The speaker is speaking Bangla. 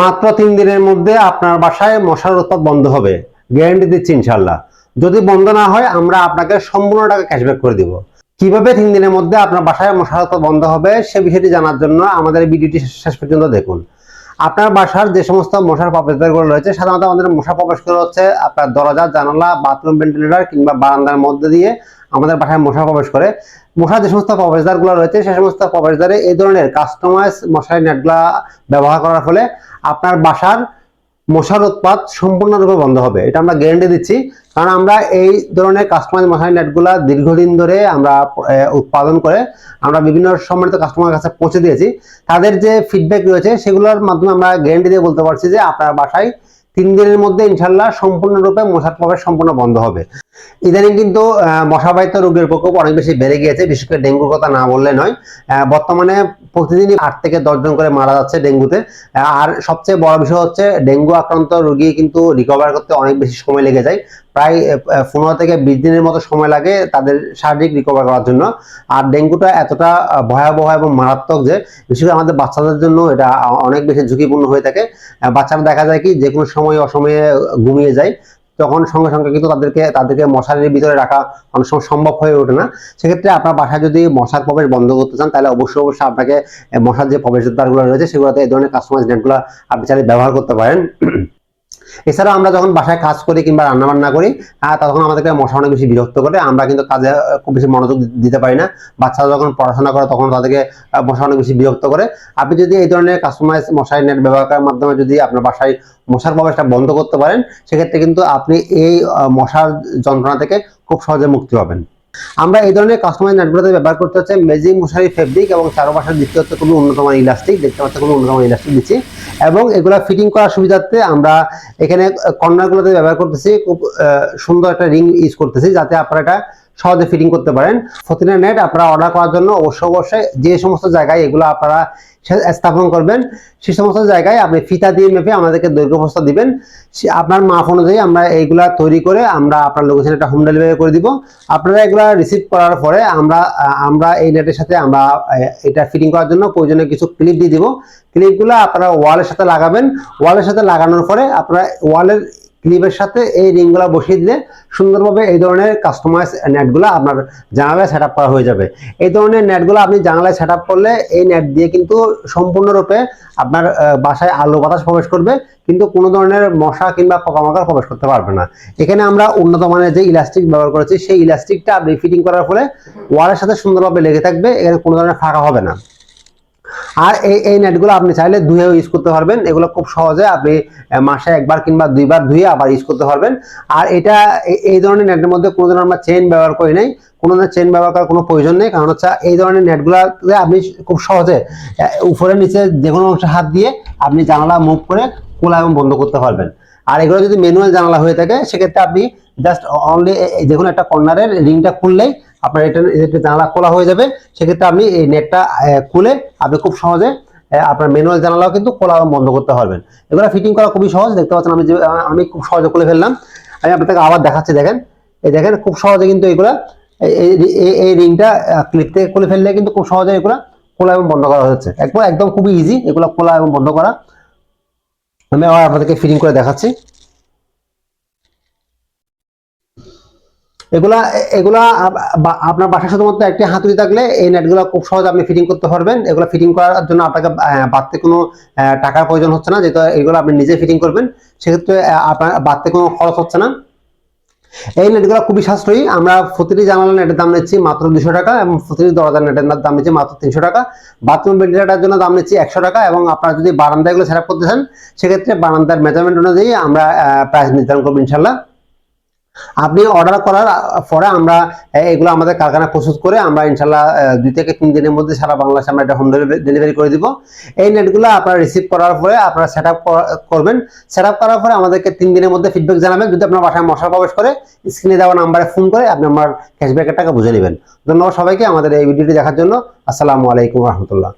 মাত্র তিন দিনের মধ্যে আপনার বাসায় মশার উৎপাদ বন্ধ হবে। গ্যারান্টি দিচ্ছি ইনশাল্লাহ যদি বন্ধ না হয়, আমরা আপনাকে সম্পূর্ণ টাকা ক্যাশব্যাক করে দিব। কীভাবে তিন দিনের মধ্যে আপনার বাসায় মশার উৎপাদ বন্ধ হবে, সে বিষয়টি জানার জন্য আমাদের ভিডিওটি শেষ পর্যন্ত দেখুন। আপনার বাসার যে সমস্ত মশার প্রবেশদ্বারগুলো রয়েছে, সাধারণত আমাদের মশা প্রবেশ করে হচ্ছে আপনার দরজা, জানালা বাথরুম ভেন্টিলেটর কিংবা বারান্দার মধ্যে দিয়ে আমাদের বাসায় মশা প্রবেশ করে। মশার যে সমস্ত প্রবেশদ্বারগুলো রয়েছে, সে সমস্ত প্রবেশদ্বারে এই ধরনের কাস্টমাইজ মশারি নেটগুলা ব্যবহার করার ফলে আপনার বাসার মশার উৎপাদ সম্পূর্ণরূপে বন্ধ হবে। এটা আমরা গ্যারান্টি দিচ্ছি। কারণ আমরা এই ধরনের কাস্টমাইজ মশারি নেটগুলা দীর্ঘদিন ধরে আমরা উৎপাদন করে আমরা বিভিন্ন সম্মানিত কাস্টমারের কাছে পৌঁছে দিয়েছি। তাদের যে ফিডব্যাক রয়েছে, সেগুলোর মাধ্যমে আমরা গ্যারান্টি দিয়ে বলতে পারছি যে আপনার বাসায় তিন দিনের মধ্যে ইনশাল্লাহ সম্পূর্ণরূপে মশার প্রবেশ সম্পূর্ণ বন্ধ হবে। ইদানিং কিন্তু মশাবাহিত রোগের প্রকোপ অনেক বেশি বেড়ে গিয়েছে, বিশেষ করে ডেঙ্গুর কথা না বললে নয়। বর্তমানে প্রতিদিনই আট থেকে দশজন করে মারা যাচ্ছে ডেঙ্গুতে। আর সবচেয়ে বড় বিষয় হচ্ছে ডেঙ্গু আক্রান্ত রোগী কিন্তু রিকভার করতে অনেক বেশি সময় লেগে যায়। প্রায় পনেরো থেকে বিশ দিনের মতো সময় লাগে তাদের শারীরিক রিকভার করার জন্য। আর ডেঙ্গুটা এতটা ভয়াবহ এবং মারাত্মক যে, বিশেষ করে আমাদের বাচ্চাদের জন্য এটা অনেক বেশি ঝুঁকিপূর্ণ হয়ে থাকে। বাচ্চারা দেখা যায় কি যে কোনো সময় অসময়ে ঘুমিয়ে যায়, তখন সঙ্গে সঙ্গে কিন্তু তাদেরকে তাদেরকে মশারির ভিতরে রাখা অনেক সময় সম্ভব হয়ে ওঠে না। সেক্ষেত্রে আপনার বাসায় যদি মশার প্রবেশ বন্ধ করতে চান, তাহলে অবশ্যই অবশ্যই আপনাকে মশার যে প্রবেশদ্বারগুলো রয়েছে, সেগুলোতে এই ধরনের কাস্টমাইজ নেটগুলো আপনি চাইলে ব্যবহার করতে পারেন। এছাড়াও আমরা যখন বাসায় কাজ করি কিংবা রান্না বান্না করি তখন আমাদেরকে মশা অনেক বেশি বিরক্ত করে। আমরা কিন্তু কাজে খুব বেশি মনোযোগ দিতে পারি না। বাচ্চারা যখন পড়াশোনা করে তখন তাদেরকে মশা অনেক বেশি বিরক্ত করে। আপনি যদি এই ধরনের কাস্টমাইজ মশারি নেট ব্যবহার করার মাধ্যমে যদি আপনার বাসায় মশার প্রবেশটা বন্ধ করতে পারেন, সেক্ষেত্রে কিন্তু আপনি এই মশার যন্ত্রণা থেকে খুব সহজে মুক্তি পাবেন। আমরা এই ধরনের কাস্টমাইজ নেটগুলোতে ব্যবহার করতে হচ্ছে মেজিং মশারি ফেব্রিক এবং চারপাশের দিকটি হচ্ছে কোনো উন্নতম ইলাস্টিক দেখতে পাচ্ছে কোনো উন্নতম ইলাস্টিক দিচ্ছি। এবং এগুলো ফিটিং করার সুবিধার্থে আমরা এখানে কর্নারগুলোতে ব্যবহার করতেছি, খুব সুন্দর একটা রিং ইউজ করতেছি, যাতে আপনারা এটা সহজে ফিটিং করতে পারেন। ফতিনের নেট আপনারা অর্ডার করার জন্য অবশ্যই অবশ্যই যে সমস্ত জায়গায় এগুলো আপনারা স্থাপন করবেন সেই সমস্ত জায়গায় আপনি ফিতা দিয়ে মেপে আমাদেরকে দৈর্ঘ্য প্রস্থ দিবেন। সে- আপনার মাপ অনুযায়ী আমরা এইগুলা তৈরি করে আমরা আপনার লোকেশনে একটা হোম ডেলিভারি করে দিব। আপনারা এগুলা রিসিভ করার পরে আমরা আমরা এই নেটের সাথে আমরা এটা ফিটিং করার জন্য প্রয়োজনীয় কিছু ক্লিপ দিয়ে দিব। ক্লিপগুলো আপনারা ওয়ালের সাথে লাগাবেন। ওয়ালের সাথে লাগানোর পরে আপনারা ওয়ালের ক্লিপের সাথে এই রিংগুলো বসিয়ে দিলে সুন্দরভাবে এই ধরনের কাস্টমাইজ নেটগুলো আপনার জানালায় সেট আপ করা হয়ে যাবে। এই ধরনের নেটগুলো আপনি জানালায় সেট আপ করলে এই নেট দিয়ে কিন্তু সম্পূর্ণরূপে আপনার বাসায় আলো বাতাস প্রবেশ করবে, কিন্তু কোনো ধরনের মশা কিংবা পোকামাকড় প্রবেশ করতে পারবে না। এখানে আমরা উন্নত মানের যে ইলাস্টিক ব্যবহার করেছি, সেই ইলাস্টিকটা আপনি ফিটিং করার ফলে ওয়ালের সাথে সুন্দরভাবে লেগে থাকবে এখানে কোনো ধরনের ফাঁকা হবে না। আর এই এই নেটগুলো আপনি চাইলে ধুয়েও ইউজ করতে পারবেন। এগুলো খুব সহজে আপনি মাসে একবার কিংবা দুইবার ধুয়ে আবার ইউজ করতে পারবেন। আর এটা এই ধরনের নেটের মধ্যে কোনো ধরনের আমরা চেন ব্যবহার করি নাই। কোনো ধরনের চেন ব্যবহার করার কোনো প্রয়োজন নেই। কারণ হচ্ছে এই ধরনের নেটগুলোতে আপনি খুব সহজে উপরে নিচে যে কোনো অংশে হাত দিয়ে আপনি জানালা মুভ করে খোলা এবং বন্ধ করতে পারবেন। আর এগুলো যদি ম্যানুয়াল জানালা হয়ে থাকে, সেক্ষেত্রে আপনি জাস্ট অনলি কোনো একটা কর্নারের রিংটা খুললেই আপনার এটা জানালা খোলা হয়ে যাবে, সেক্ষেত্রে আপনি এই নেটটা খুলে আপনি খুব সহজে আপনার ম্যানুয়াল জানালাও কিন্তু খোলা বন্ধ করতে পারবেন। এগুলো ফিটিং করা খুবই সহজ, দেখতে পাচ্ছেন আমি যে আমি খুব সহজে খুলে ফেললাম। আমি আপনাকে আবার দেখাচ্ছি, দেখেন। এই দেখেন, খুব সহজে কিন্তু এগুলা এই- রিংটা ক্লিপ থেকে খুলে ফেললে কিন্তু খুব সহজে এগুলা খোলা এবং বন্ধ করা হচ্ছে। একদম একদম খুবই ইজি এগুলো খোলা এবং বন্ধ করা। আমি আবার আপনাদেরকে ফিটিং করে দেখাচ্ছি। এগুলা এগুলা আপ- আপনার বাসায় শুধুমাত্র একটি হাতুড়ি থাকলে এই নেটগুলো খুব সহজে আপনি ফিটিং করতে পারবেন। এগুলো ফিটিং করার জন্য আপনাকে বাড়তে কোনো টাকার প্রয়োজন হচ্ছে না। যেহেতু এগুলো আপনি নিজে ফিটিং করবেন, সেক্ষেত্রে আপনার বাড়তে কোনো খরচ হচ্ছে না। এই নেটগুলো খুবই সাশ্রয়ী। আমরা প্রতিটি জানালা নেটের দাম নিচ্ছি মাত্র দুশো টাকা এবং প্রতিটি দরজা নেটের দাম নিচ্ছি মাত্র তিনশো টাকা। বাথরুম ভেন্টিলেটার জন্য দাম নিচ্ছি একশো টাকা এবং আপনারা যদি বারান্দাগুলো সেট করতে চান, সেক্ষেত্রে বারান্দার মেজারমেন্ট অনুযায়ী আমরা প্রাইস নির্ধারণ করব ইনশাল্লাহ আপনি অর্ডার করার পরে আমরা এগুলো আমাদের কারখানা প্রস্তুত করে আমরা ইনশাল্লাহ দুই থেকে তিন দিনের মধ্যে সারা বাংলাদেশে আমরা এটা হোম ডেলিভারি করে দিব। এই নেটগুলো আপনারা রিসিভ করার পরে আপনারা সেট করবেন। সেট করার পরে আমাদেরকে তিন দিনের মধ্যে ফিডব্যাক জানাবেন। যদি আপনার বাসায় মশা প্রবেশ করে স্ক্রিনে দেওয়া নাম্বারে ফোন করে আপনি আমার ক্যাশব্যাকের টাকা বুঝে নেবেন। ধন্যবাদ সবাইকে আমাদের এই ভিডিওটি দেখার জন্য। আসসালামু আলাইকুম রহমতুল্লাহ।